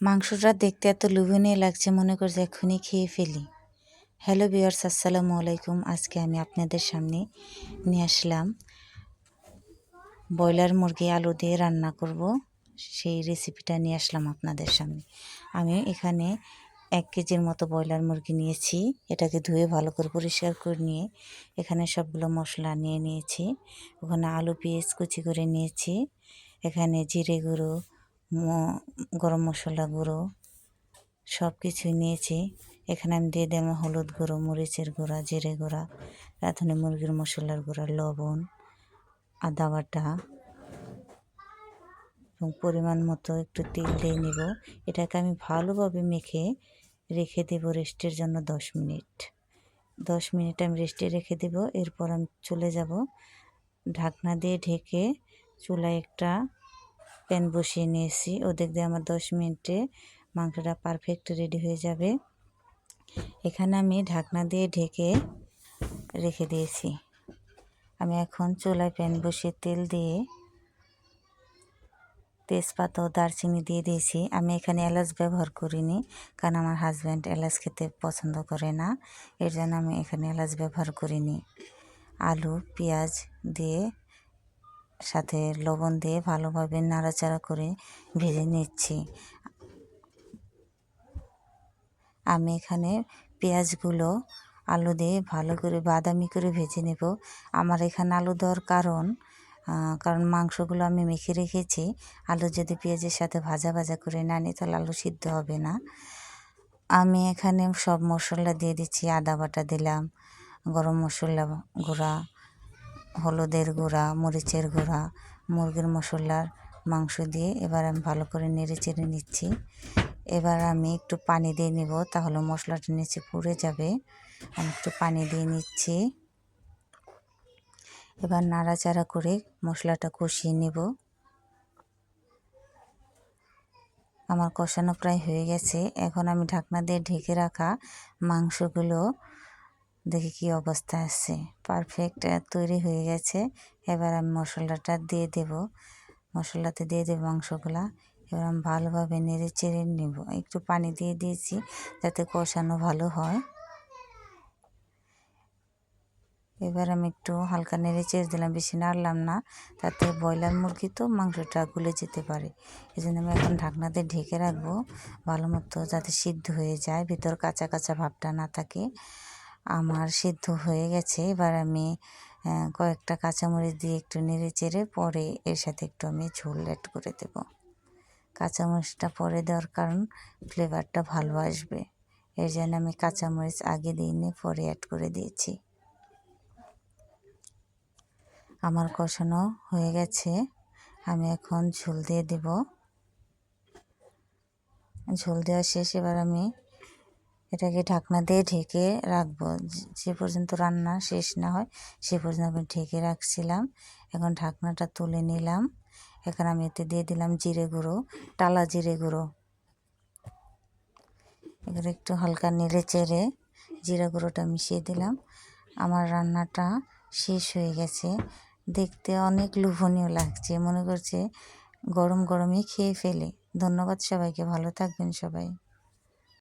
মাংসটা দেখতে এত লোভনীয় লাগছে, মনে করছে এক্ষুনি খেয়ে ফেলি। হ্যালো বিয়ার্স আসসালামু আলাইকুম। আজকে আমি আপনাদের সামনে নিয়ে আসলাম ব্রয়লার মুরগি আলু দিয়ে রান্না করব। সেই রেসিপিটা নিয়ে আসলাম আপনাদের সামনে। আমি এখানে এক কেজির মতো ব্রয়লার মুরগি নিয়েছি। এটাকে ধুয়ে ভালো করে পরিষ্কার করে নিয়ে এখানে সবগুলো মশলা নিয়ে নিয়েছি। ওখানে আলু, পেঁয়াজ কুচি করে নিয়েছি। এখানে জিরে গুঁড়ো গরম মশলা গুঁড়ো সব কিছুই নিয়েছি। এখানে আমি দিয়ে দিলাম হলুদ গুঁড়ো, মরিচের গুঁড়া, জিরে গুঁড়া, রাঁধুনি মুরগির মশলার গুঁড়া, লবণ, আদা বাটা এবং পরিমাণ মতো একটু তেল দিয়ে নিব। এটাকে আমি ভালোভাবে মেখে রেখে দেব রেস্টের জন্য দশ মিনিট। দশ মিনিট আমি রেস্টে রেখে দেব। এরপর আমি চলে যাব। ঢাকনা দিয়ে ঢেকে চুলায় একটা প্যান বসিয়ে নিয়েছি। ওদের দিয়ে আমার দশ মিনিটে মাংসটা পারফেক্ট রেডি হয়ে যাবে। এখানে আমি ঢাকনা দিয়ে ঢেকে রেখে দিয়েছি। আমি এখন চুলায় প্যান বসিয়ে তেল দিয়ে তেজপাতা ও দারচিনি দিয়ে দিয়েছি। আমি এখানে এলাচ ব্যবহার করিনি, কারণ আমার হাজব্যান্ড এলাচ খেতে পছন্দ করে না। এর জন্য আমি এখানে এলাচ ব্যবহার করিনি। আলু, পেঁয়াজ দিয়ে সাথে লবণ দিয়ে ভালোভাবে নাড়াচাড়া করে ভেজে নিচ্ছি। আমি এখানে পেঁয়াজগুলো আলু দিয়ে ভালো করে বাদামি করে ভেজে নেব। আমার এখানে আলু দেওয়ার কারণ কারণ মাংসগুলো আমি মেখে রেখেছি। আলু যদি পেঁয়াজের সাথে ভাজা ভাজা করে না নিই, তাহলে আলু সিদ্ধ হবে না। আমি এখানে সব মশলা দিয়ে দিচ্ছি, আদা বাটা দিলাম, গরম মশলা গুঁড়া হলুদের গুঁড়া, মরিচের গুঁড়া, মুরগির মশলার মাংস দিয়ে এবার আমি ভালো করে নেড়ে চেড়ে নিচ্ছি। এবার আমি একটু পানি দিয়ে নিব, তাহলে মশলাটা নিচে পুড়ে যাবে। আমি একটু পানি দিয়ে নিচ্ছি। এবার নাড়াচাড়া করে মশলাটা কষিয়ে নেব। আমার কষানো প্রায় হয়ে গেছে। এখন আমি ঢাকনা দিয়ে ঢেকে রাখা মাংসগুলো দেখি কি অবস্থা আছে। পারফেক্ট তৈরি হয়ে গেছে। এবার আমি মশলাটা দিয়ে দেব। মশলাতে দিয়ে দেবো মাংসগুলা। এবার আমি ভালোভাবে নেড়ে চেড়ে নেব। একটু পানি দিয়ে দিয়েছি যাতে কষানো ভালো হয়। এবার আমি একটু হালকা নেড়ে চেড়ে দিলাম, বেশি নাড়লাম না। তাতে ব্রয়লার মুরগি তো মাংসটা গুলে যেতে পারে। এই জন্য আমি এখন ঢাকনাতে ঢেকে রাখব। ভালো মতো যাতে সিদ্ধ হয়ে যায়, ভিতর কাঁচা কাঁচা ভাবটা না থাকে। আমার সিদ্ধ হয়ে গেছে। এবার আমি কয়েকটা কাঁচামরিচ দিয়ে একটু নেড়ে চেড়ে পরে এর সাথে একটু আমি ঝোল অ্যাড করে দেব। কাঁচামরিচটা পরে দেওয়ার কারণ ফ্লেভারটা ভালো আসবে। এর জন্য আমি কাঁচামরিচ আগে দিইনি পরে অ্যাড করে দিয়েছি। আমার কষানো হয়ে গেছে। আমি এখন ঝোল দিয়ে দেব। ঝোল দেওয়া শেষ, এবার আমি এটাকে ঢাকনা দিয়ে ঢেকে রাখব। যে পর্যন্ত রান্না শেষ না হয়, সে পর্যন্ত আমি ঢেকে রাখছিলাম। এখন ঢাকনাটা তুলে নিলাম। এখন আমি এতে দিয়ে দিলাম জিরে গুঁড়ো, টালা জিরে গুঁড়ো। এবার একটু হালকা নেড়ে চেড়ে জিরা গুঁড়োটা মিশিয়ে দিলাম। আমার রান্নাটা শেষ হয়ে গেছে। দেখতে অনেক লোভনীয় লাগছে। মনে করছে গরম গরমই খেয়ে ফেলে। ধন্যবাদ সবাইকে। ভালো থাকবেন সবাই।